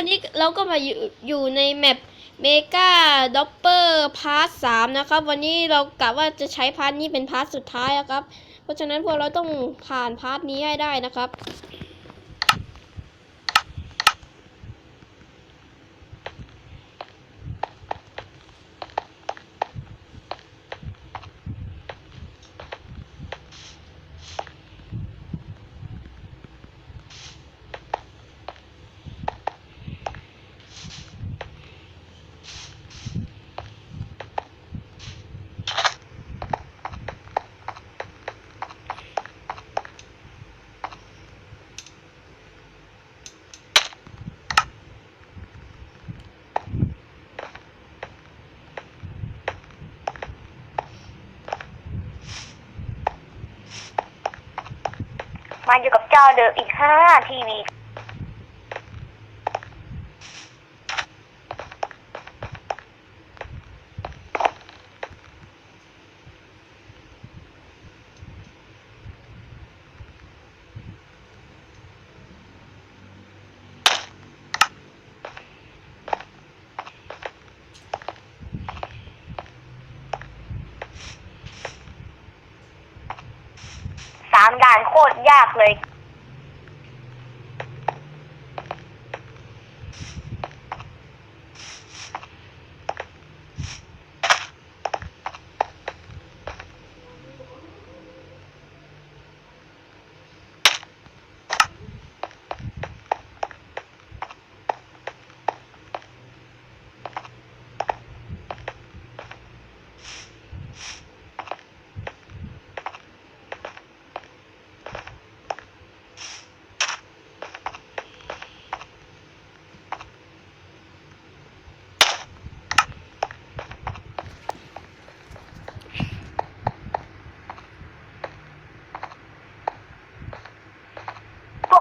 วันนี้เราก็มาอยู่อยู่ในแมปเมกาด็อปเปอร์พาร์ทสามนะครับ วันนี้เรากะว่าจะใช้พาร์ทนี้เป็นพาร์ทสุดท้ายนะครับ เพราะฉะนั้นพวกเราต้องผ่านพาร์ทนี้ให้ได้นะครับ มา อเจ้าเดิมอีกห้าทีวีสามด่านโคตรยากเลย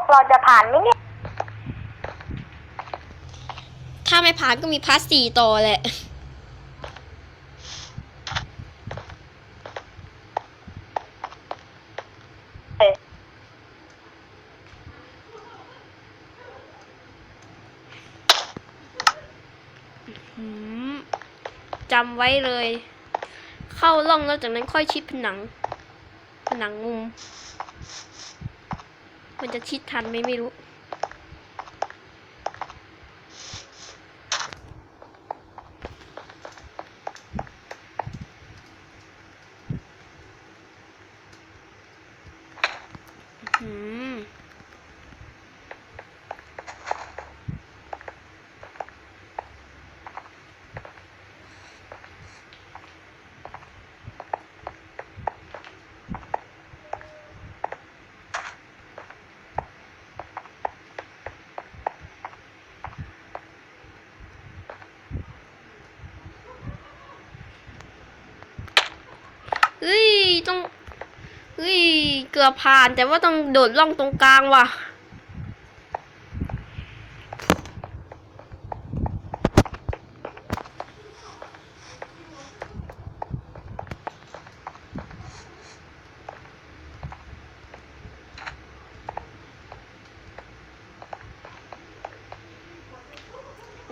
เราจะผ่านไหมเนี่ย ถ้าไม่ผ่านก็มีพาร์ทสี่ต่อแหละเออหืมจำไว้เลย เข้าร่องแล้วจากนั้นค่อยชิดผนัง ผนังมุม มันจะชิดทันไหมไม่รู้ หืม เฮ้ย ต้อง เฮ้ย เกือบผ่าน แต่ว่าต้องโดดล่องตรงกลางว่ะ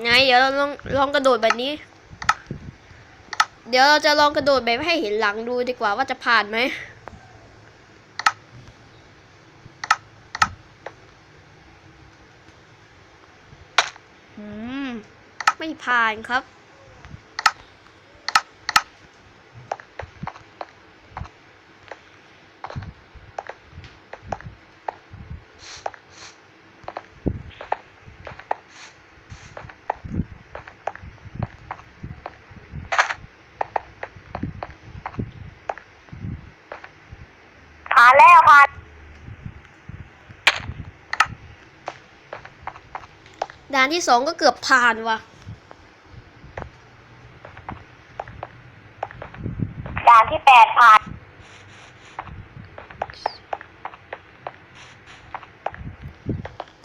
ไงเดี๋ยวเราลองลองกระโดดแบบนี้ เดี๋ยวเราจะลองกระโดดแบบให้เห็นหลังดูดีกว่าว่าจะผ่านไหม อืม ไม่ ผ่านครับ ผ่านแล้วผ่าน ด่านที่สองก็เกือบผ่านว่ะานที่แปดผ่าน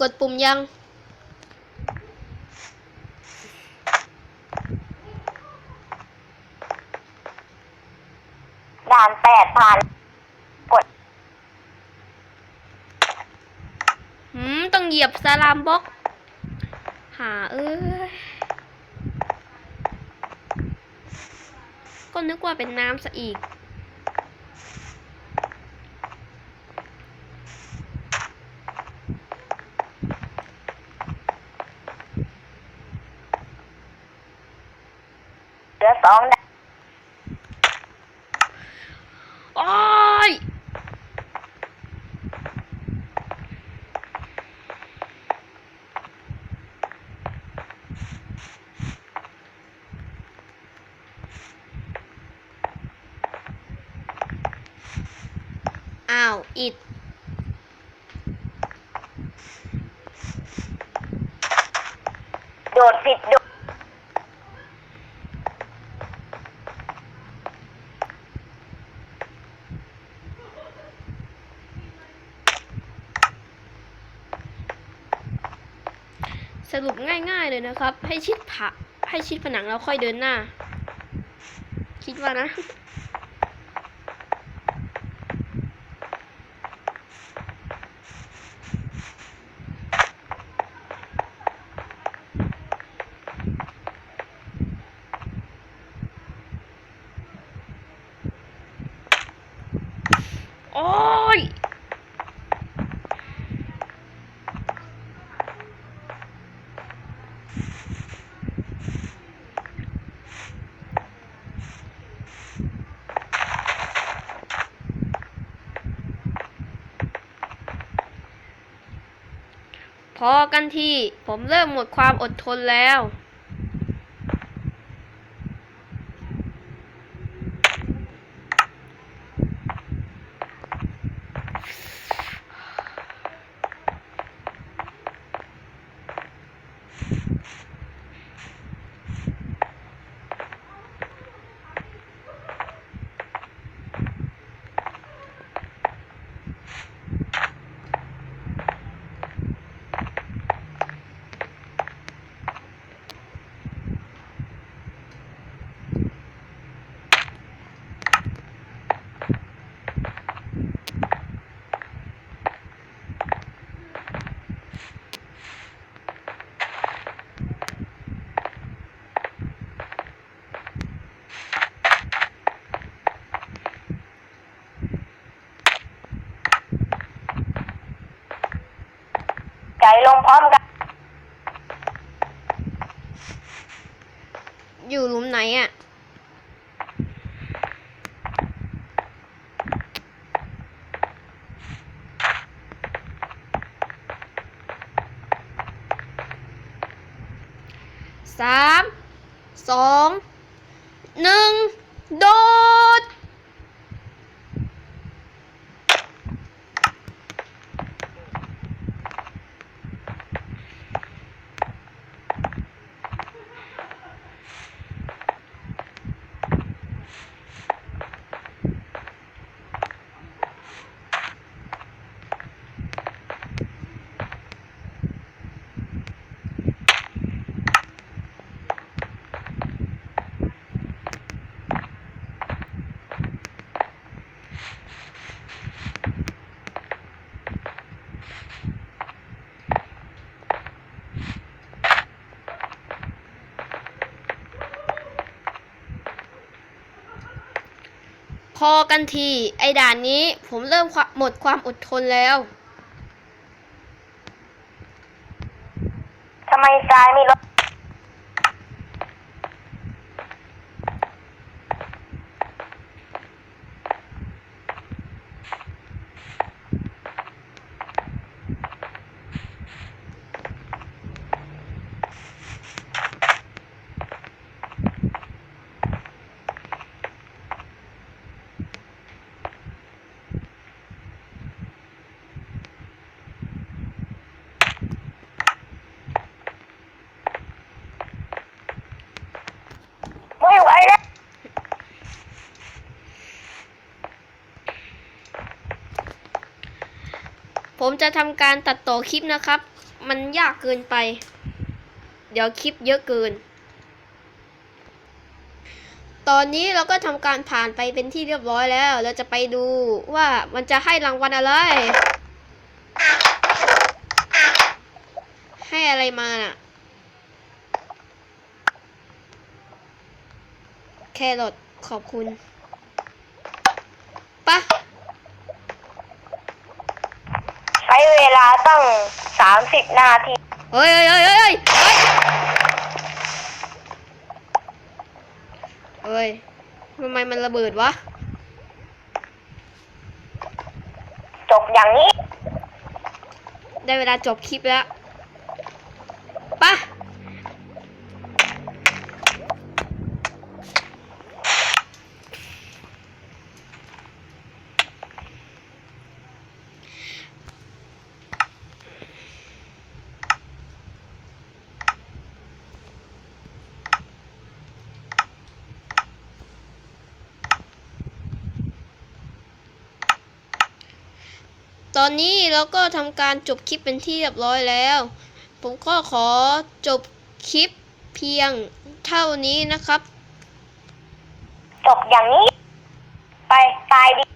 กดปุ่มยัง ด่านแปดผ่าน กด หืม ต้องเหยียบสลามบล็อกาเอ้ย ก็นึกว่าเป็นน้ำซะอีก เหลือสองดาว โอ้ย อ้าว อิดโดดผิดโดดสรุปง่ายๆเลยนะครับ ให้ชิดผะให้ชิดผนังแล้วค่อยเดินหน้า คิดว่านะ โอ้ย พอกันทีผมเริ่มหมดความอดทนแล้ว ใจลงพร้อมกัน อยู่หลุมไหนอะ่ะ สาม สอง หนึ่ง โดด พอกันที ไอ้ด่านนี้ผมเริ่มหมดความอดทนแล้วทำไมทรายมีรถ ผมจะทำการตัดต่อคลิปนะครับ มันยากเกินไป เดี๋ยวคลิปเยอะเกิน ตอนนี้เราก็ทำการผ่านไปเป็นที่เรียบร้อยแล้ว เราจะไปดูว่ามันจะให้รางวัลอะไร ให้อะไรมาน่ะ แครอทขอบคุณปะ ตั้งสามสิบนาทีเฮ้ยเฮ้ยเฮ้ยเฮ้ยเฮ้ยเฮ้ยทำไมมันระเบิดวะ จบอย่างนี้ ได้เวลาจบคลิปแล้วปะ ตอนนี้เราก็ทำการจบคลิปเป็นที่เรียบร้อยแล้ว ผมก็ขอจบคลิปเพียงเท่านี้นะครับ จบอย่างนี้ ไปตายดี